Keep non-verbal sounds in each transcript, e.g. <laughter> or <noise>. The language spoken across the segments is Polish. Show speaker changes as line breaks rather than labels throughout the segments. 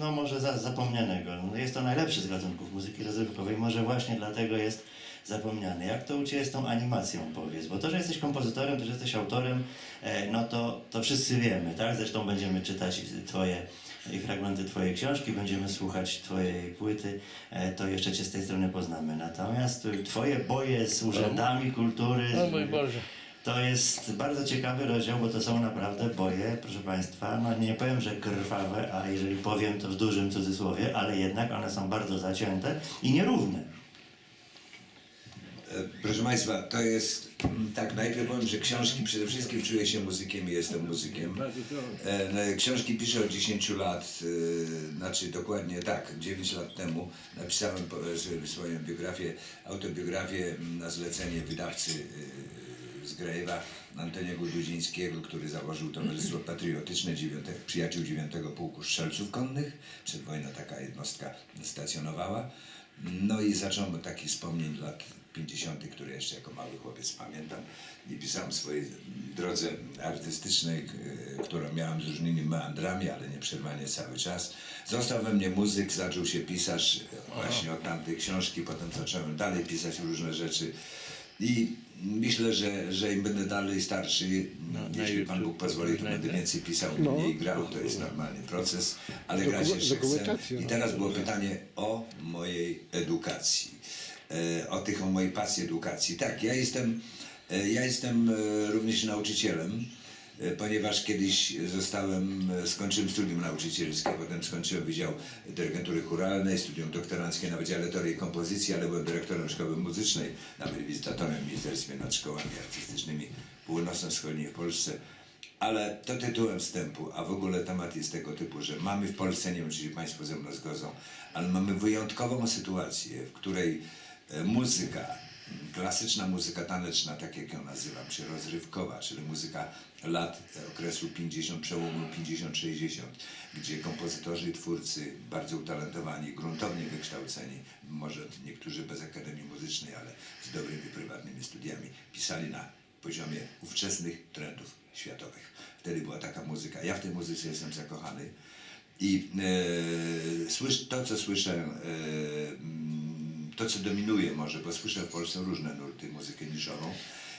no może za, zapomnianego. No, jest to najlepszy z gatunków muzyki rozrywkowej, może właśnie dlatego jest zapomniany. Jak to u Ciebie z tą animacją powiedz? Bo to, że jesteś kompozytorem, to, że jesteś autorem, e, no to, to wszyscy wiemy, tak? Zresztą będziemy czytać Twoje i fragmenty Twojej książki, będziemy słuchać Twojej płyty, e, to jeszcze Cię z tej strony poznamy. Natomiast Twoje boje z urzędami kultury...
O mój Boże.
To jest bardzo ciekawy rozdział, bo to są naprawdę boje, proszę Państwa, no nie powiem, że krwawe, a jeżeli powiem to w dużym cudzysłowie, ale jednak one są bardzo zacięte i nierówne.
E, Proszę Państwa, to jest mm, tak, najpierw powiem, że książki przede wszystkim czuję się muzykiem i jestem muzykiem. E, no, Książki piszę od 10 lat, e, znaczy dokładnie tak, 9 lat temu napisałem swoją biografię, autobiografię mm, na zlecenie wydawcy z Grajewa, Antoniego Dudzińskiego, który założył Towarzystwo Patriotyczne dziewiąte, Przyjaciół 9 Pułku Strzelców Konnych. Przed wojną taka jednostka stacjonowała. No i zacząłem od takich wspomnień lat 50., które jeszcze jako mały chłopiec pamiętam i pisałem swojej drodze artystycznej, którą miałem z różnymi meandrami, ale nieprzerwanie cały czas. Został we mnie muzyk, zaczął się pisarz właśnie od tamtej książki, potem zacząłem dalej pisać różne rzeczy i myślę, że, że im będę dalej starszy,
na
jeśli Pan
YouTube
Bóg pozwoli, to będę więcej pisał,
No.
mniej grał, to jest normalny proces, ale
Doku-
grać jeszcze chcę. I
no.
teraz było pytanie o mojej edukacji, e, o tych, o mojej pasji edukacji. Tak, ja jestem, e, ja jestem e, również nauczycielem, ponieważ kiedyś zostałem, e, skończyłem studium nauczycielskie, potem skończyłem Wydział Dyrygentury Churalnej, studium doktoranckie na Wydziale Teorii i Kompozycji, ale byłem dyrektorem szkoły muzycznej, nawet wizytatorem w Ministerstwie nad Szkołami Artystycznymi Północno-Wschodniej w Polsce. Ale to tytułem wstępu, a w ogóle temat jest tego typu, że mamy w Polsce, nie wiem czy się Państwo ze mną zgodzą, ale mamy wyjątkową sytuację, w której e, muzyka, klasyczna muzyka taneczna, tak jak ją nazywam, czy rozrywkowa, czyli muzyka lat okresu 50, przełomu 50-60, gdzie kompozytorzy i twórcy bardzo utalentowani, gruntownie wykształceni, może niektórzy bez akademii muzycznej, ale z dobrymi prywatnymi studiami, pisali na poziomie ówczesnych trendów światowych. Wtedy była taka muzyka. Ja w tej muzyce jestem zakochany i e, to, co słyszę, e, to, co dominuje może, bo słyszę w Polsce różne nurty, muzykę niszową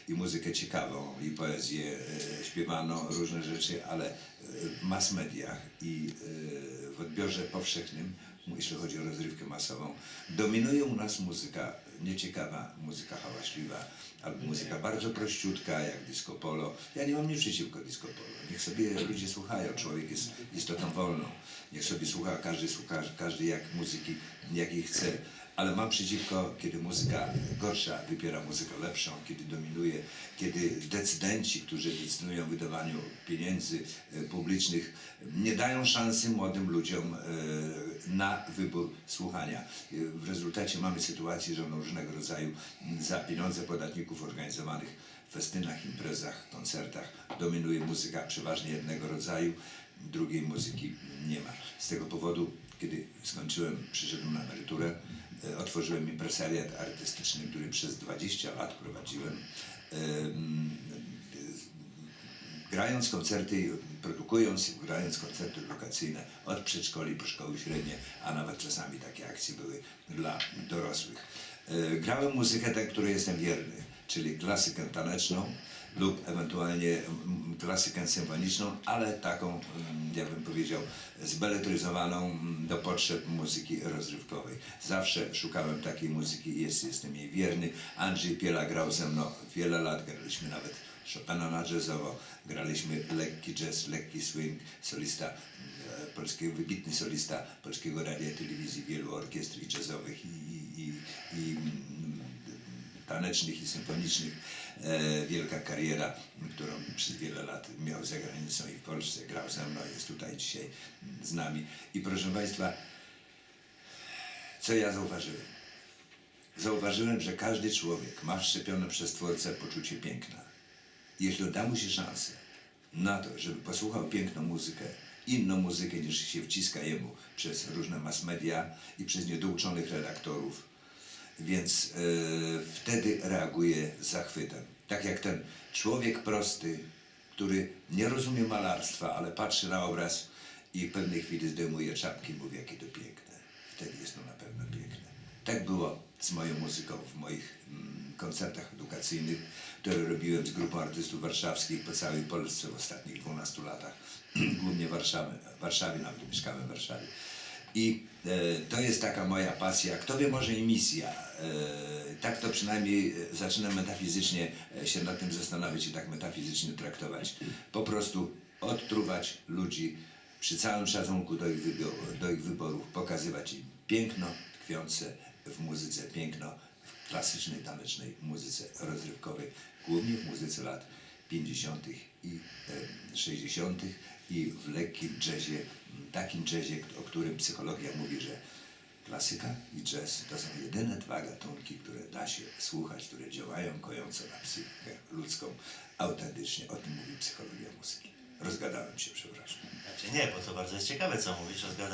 i muzykę ciekawą, i poezję e, śpiewano, różne rzeczy, ale e, w mass mediach i e, w odbiorze powszechnym, jeśli chodzi o rozrywkę masową, dominuje u nas muzyka nieciekawa, muzyka hałaśliwa, albo muzyka bardzo prościutka, jak disco polo. Ja nie mam nic przeciwko disco polo. Niech sobie ludzie słuchają, człowiek jest istotą wolną. Niech sobie słucha, każdy słucha, każdy jak muzyki, jakiej chce. Ale mam przeciwko, kiedy muzyka gorsza wybiera muzykę lepszą, kiedy dominuje, kiedy decydenci, którzy decydują o wydawaniu pieniędzy e, publicznych, nie dają szansy młodym ludziom e, na wybór słuchania. E, W rezultacie mamy sytuację, że na różnego rodzaju m, za pieniądze podatników organizowanych festynach, imprezach, koncertach dominuje muzyka przeważnie jednego rodzaju, drugiej muzyki nie ma. Z tego powodu, kiedy skończyłem, przyszedłem na emeryturę, e, otworzyłem impresariat artystyczny, który przez 20 lat prowadziłem. Grając koncerty, produkując, grając koncerty edukacyjne od przedszkoli po szkoły średnie, a nawet czasami takie akcje były dla dorosłych. E, Grałem muzykę tę, której jestem wierny, czyli klasykę taneczną lub ewentualnie klasykę symfoniczną, ale taką, mm, ja bym powiedział, zbeletryzowaną mm, do potrzeb muzyki rozrywkowej. Zawsze szukałem takiej muzyki i jest, jestem jej wierny. Andrzej Piela grał ze mną wiele lat, graliśmy nawet Chopina na jazzowo, graliśmy lekki jazz, lekki swing, solista e, polskiego, wybitny solista Polskiego Radia Telewizji, wielu orkiestr jazzowych i, i, i, i mm, tanecznych i symfonicznych. E, wielka kariera, którą przez wiele lat miał za granicą i w Polsce, grał ze mną, jest tutaj dzisiaj z nami. I proszę Państwa, co ja zauważyłem? Zauważyłem, że każdy człowiek ma wszczepione przez Twórcę poczucie piękna. Jeśli da mu się szansę na to, żeby posłuchał piękną muzykę, inną muzykę niż się wciska jemu przez różne mass media i przez niedouczonych redaktorów, więc e, wtedy reaguje zachwytem. Tak jak ten człowiek prosty, który nie rozumie malarstwa, ale patrzy na obraz i w pewnej chwili zdejmuję czapki i mówię, jakie to piękne. Wtedy jest to na pewno piękne. Tak było z moją muzyką w moich mm, koncertach edukacyjnych, które robiłem z grupą artystów warszawskich po całej Polsce w ostatnich 12 latach. <clears throat> Głównie w Warszawie, nawet mieszkałem w Warszawie. I e, to jest taka moja pasja, kto wie, może i misja. E, tak to przynajmniej e, zaczynam metafizycznie e, się nad tym zastanawiać i tak metafizycznie traktować. Po prostu odtruwać ludzi przy całym szacunku do ich, do ich wyborów, pokazywać im piękno tkwiące w muzyce, piękno klasycznej, tanecznej muzyce rozrywkowej, głównie w muzyce lat 50. i e, 60. i w lekkim jazzie, m, takim jazzie, o którym psychologia mówi, że klasyka i jazz to są jedyne dwa gatunki, które da się słuchać, które działają kojąco na psychikę ludzką autentycznie. O tym mówi psychologia muzyki. Rozgadałem się, przepraszam.
Znaczy nie, bo to bardzo jest ciekawe, co mówisz, rozgadałeś